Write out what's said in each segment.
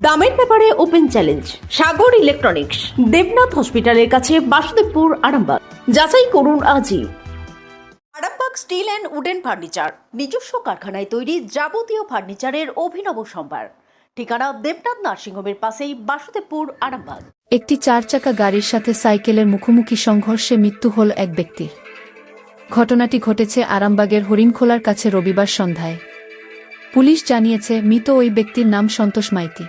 দামের ব্যাপারে open challenge Sagar electronics Debnath হসপিটালের কাছে বাসুদেবপুর আরামবাগ। যাচাই করুন আজই। Arambagh steel and wooden furniture নিজস্ব কারখানায় তৈরি যাবতীয় ফার্নিচারের অভিনব সম্ভার। ঠিকানা দেবনাথ নার্সিংহোমের পাশেই বাসুদেবপুর আরামবাগ। একটি চার চাকা গাড়ির সাথে সাইকেলের মুখোমুখি সংঘর্ষে মৃত্যু হল এক ব্যক্তির। ঘটনাটি ঘটেছে আরামবাগের হরিণখোলার কাছে রবিবার সন্ধ্যায়। পুলিশ জানিয়েছে মৃত ওই ব্যক্তির নাম সন্তোষ মাইতি।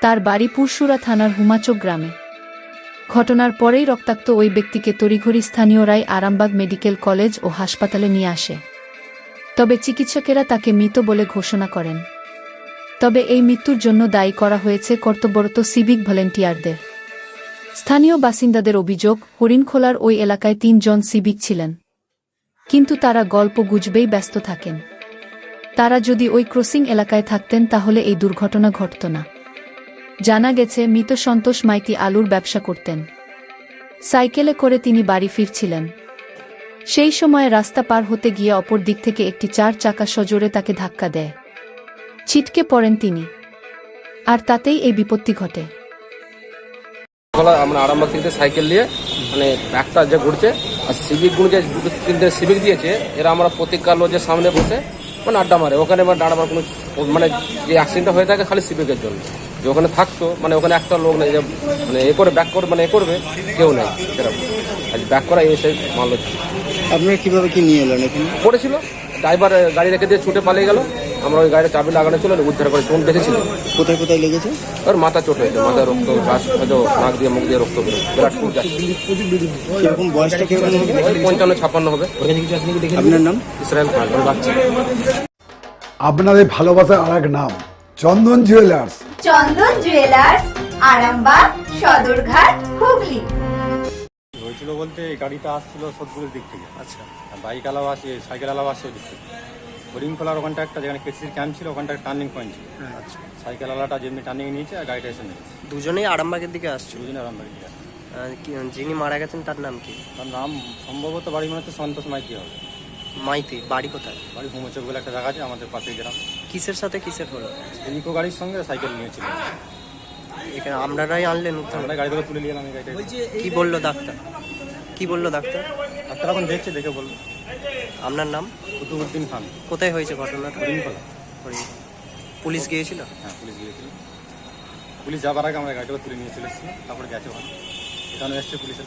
তার বাড়ি পুরসুরা থানার হুমাচক গ্রামে। ঘটনার পরেই রক্তাক্ত ওই ব্যক্তিকে তড়িঘড়ি স্থানীয়রাই আরামবাগ মেডিকেল কলেজ ও হাসপাতালে নিয়ে আসে। তবে চিকিৎসকেরা তাকে মৃত বলে ঘোষণা করেন। তবে এই মৃত্যুর জন্য দায়ী করা হয়েছে কর্তব্যরত সিভিক ভলেন্টিয়ারদের। স্থানীয় বাসিন্দাদের অভিযোগ, হরিণখোলার ওই এলাকায় তিনজন সিভিক ছিলেন। কিন্তু তারা গল্প গুজবেই ব্যস্ত থাকেন। তারা যদি ওই ক্রসিং এলাকায় থাকতেন তাহলে এই দুর্ঘটনা ঘটত না। জানা গেছে, মৃত সন্তোষ মাইতি আলুর ব্যবসা করতেন। সাইকেলে করে তিনি বাড়ি ফিরছিলেন। সেই সময় রাস্তা পার হতে গিয়ে অপর দিক থেকে একটি চার চাকা সজোরে তাকে ধাক্কা দেয়। ছিটকে পড়েন তিনি। আর তাতেই এই বিপত্তি ঘটে। আমরা আরামবাগ থেকে সাইকেল নিয়ে মানে একটা যে ঘুরছে, আর সিভিকগুলো যে দুটো তিনটে সিভিক দিয়েছে, এরা আমরা প্রতীক্ষা লজের সামনে বসে মানে আড্ডা মারে। ওখানে মানে দাঁড়াবার কোনো মানে যে অ্যাক্সিডেন্টটা হয়ে থাকে, খালি সিভিকের জন্য। যে ওখানে থাকতো মানে ওখানে একটা লোক নেই যে মানে এ করে ব্যাক করে মানে এ করবে কেউ নেই সেরকম। আজ ব্যাক করা এসে মারলো আপনারা কীভাবে কি নিয়ে এলেন এখানে? পড়েছিল ড্রাইভার গাড়ি রেখে দিয়ে ছুটে পালিয়ে গেল আমরা ওই গাড়ির চাবি লাগানো ছিল উদ্ধার করে চোখ দেখেছিল। কোথায় কোথায় লেগেছে? ওর মাথা চোট হয়েছে মাথায় রক্ত গাছ হয়তো নাক দিয়ে মুখ দিয়ে রক্ত বেরো বিরাট ফুল যাচ্ছে বয়সটা কীরকম হবে? পঞ্চান্ন ছাপ্পান্ন হবে। আপনার নাম? ইসরায়েল খান বাচ্চা। আপনাদের ভালোবাসার আর এক নাম চন্দন জুয়েলার্স। চন্দন জুয়েলার্স আরামবাগ সদরঘাট হুগলি। হয়েছিল বলতে এই গাড়িটা আসছিল সোদপুরের দিক থেকে। আচ্ছা। বাইক আলাও আসে সাইকেল আলাও আসে ওই দিক থেকে। হরিণখোলার ওখানটা একটা যেখানে কেসির ক্যাম্প ছিল ওখানটা টার্নিং পয়েন্ট ছিল। আচ্ছা। সাইকেল আলাটা যেমনি টার্নিং নিয়েছে আর গাড়িটা এসে নিয়েছে। দুজনেই আরামবাগের দিকে আসছিল দুজনে আরামবাড়ি দিয়ে আসছে। যিনি মারা গেছেন তার নাম কি? তার নাম সম্ভবত বাড়ি মনে হচ্ছে সন্তোষ মাইতি হবে। মাইতি বাড়ি কোথায়? বাড়ি ভূমচক বলে একটা জায়গা আছে আমাদের পাশেই গ্রাম। কিসের সাথে কিসের হলো? ইকো গাড়ির সঙ্গে সাইকেল নিয়েছিল। এখানে আমরারাই আনলেন উদ্ধার আমরা গাড়ি থেকে তুলে নিলাম গাড়িটা কি বলল ডাক্তার? কি বলল ডাক্তার? ডাক্তার এখন দেখছে দেখে বলল। আপনার নাম? কুতুবুদ্দিন খান। কোথায় হয়েছে ঘটনাটা? হরিণখোলা পুলিশ গিয়েছিল? হ্যাঁ পুলিশ গিয়েছিল। পুলিশ যাবার আগে আমরা গাড়িটা তুলে নিয়ে চলে এসেছি তারপরে গেছে ওখানে। এখানে এসছে পুলিশের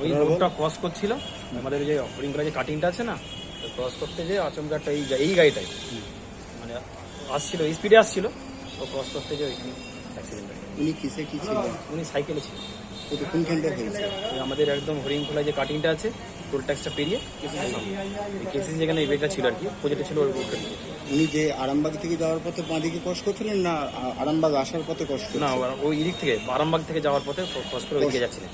ওই রোডটা ক্রস করছিল। আমাদের যে করা যে কাটিংটা আছে না ক্রস করতে যে আচমকা একটা এই এই গাড়িটাই। মানে আসছিল স্পিডে আসছিল ও ক্রস করতে যে ওইখানে অ্যাক্সিডেন্ট উনি কিসে কি ছিল? উনি সাইকেলে ছিল। কোনখানটা হয়েছে আমাদের একদম হরিং খোলা যে কাটিংটা আছে টোল ট্যাক্সটা পেরিয়ে কেসিস যেখানে এই বেটা ছিল আর কি প্রজেক্টে ছিল ওই রোডটা উনি যে আরামবাগ থেকে যাওয়ার পথে বাঁদিকে কষ্ট করছিলেন না আরামবাগ আসার পথে কষ্ট না ওই দিক থেকে আরামবাগ থেকে যাওয়ার পথে ক্রস করে ওইদিকে যাচ্ছিলেন।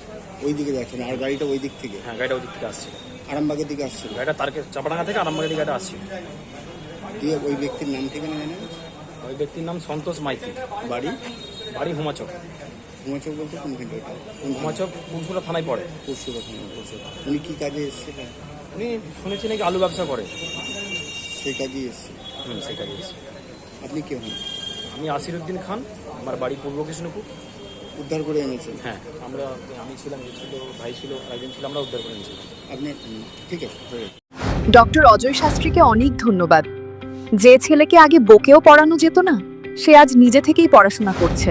ওই দিকে যাচ্ছেন আর গাড়িটা ওই দিক থেকে? হ্যাঁ গাড়িটা ওই দিক থেকে আসছিল। আরামবাগের দিকে আসছিল? গাড়িটা তারকে চাপাডাঙ্গা থেকে আরামবাগের দিকে গাড়িটা আসছিল। দিয়ে ওই ব্যক্তির নাম ঠিকানা জানেন? ওই ব্যক্তির নাম সন্তোষ মাইতি। বাড়ি? বাড়ি হুমাচক। হিমাচল বলতে কোনখানটা এটা কোন হুমাচক থানায় পড়ে। পরশু রকম উনি কি কাজে এসেছিলেন উনি শুনেছি নাকি আলু ব্যবসা করে। সেই কাজেই এসছে। হুম সেটা দিয়েছি আপনি কে হন? আমি আসিরুদ্দিন খান আমার বাড়ি পূর্ব কৃষ্ণপুর। উদ্ধার করে এনেছেন? হ্যাঁ আমরা আমি ছিলাম ছিল ভাই ছিল একজন ছিল আমরা উদ্ধার করে নিয়েছিলাম আপনার হুম, ঠিক আছে। ডক্টর অজয় শাস্ত্রীকে অনেক ধন্যবাদ। যে ছেলেকে আগে বকেও পড়ানো যেত না সে আজ নিজে থেকেই পড়াশোনা করছে।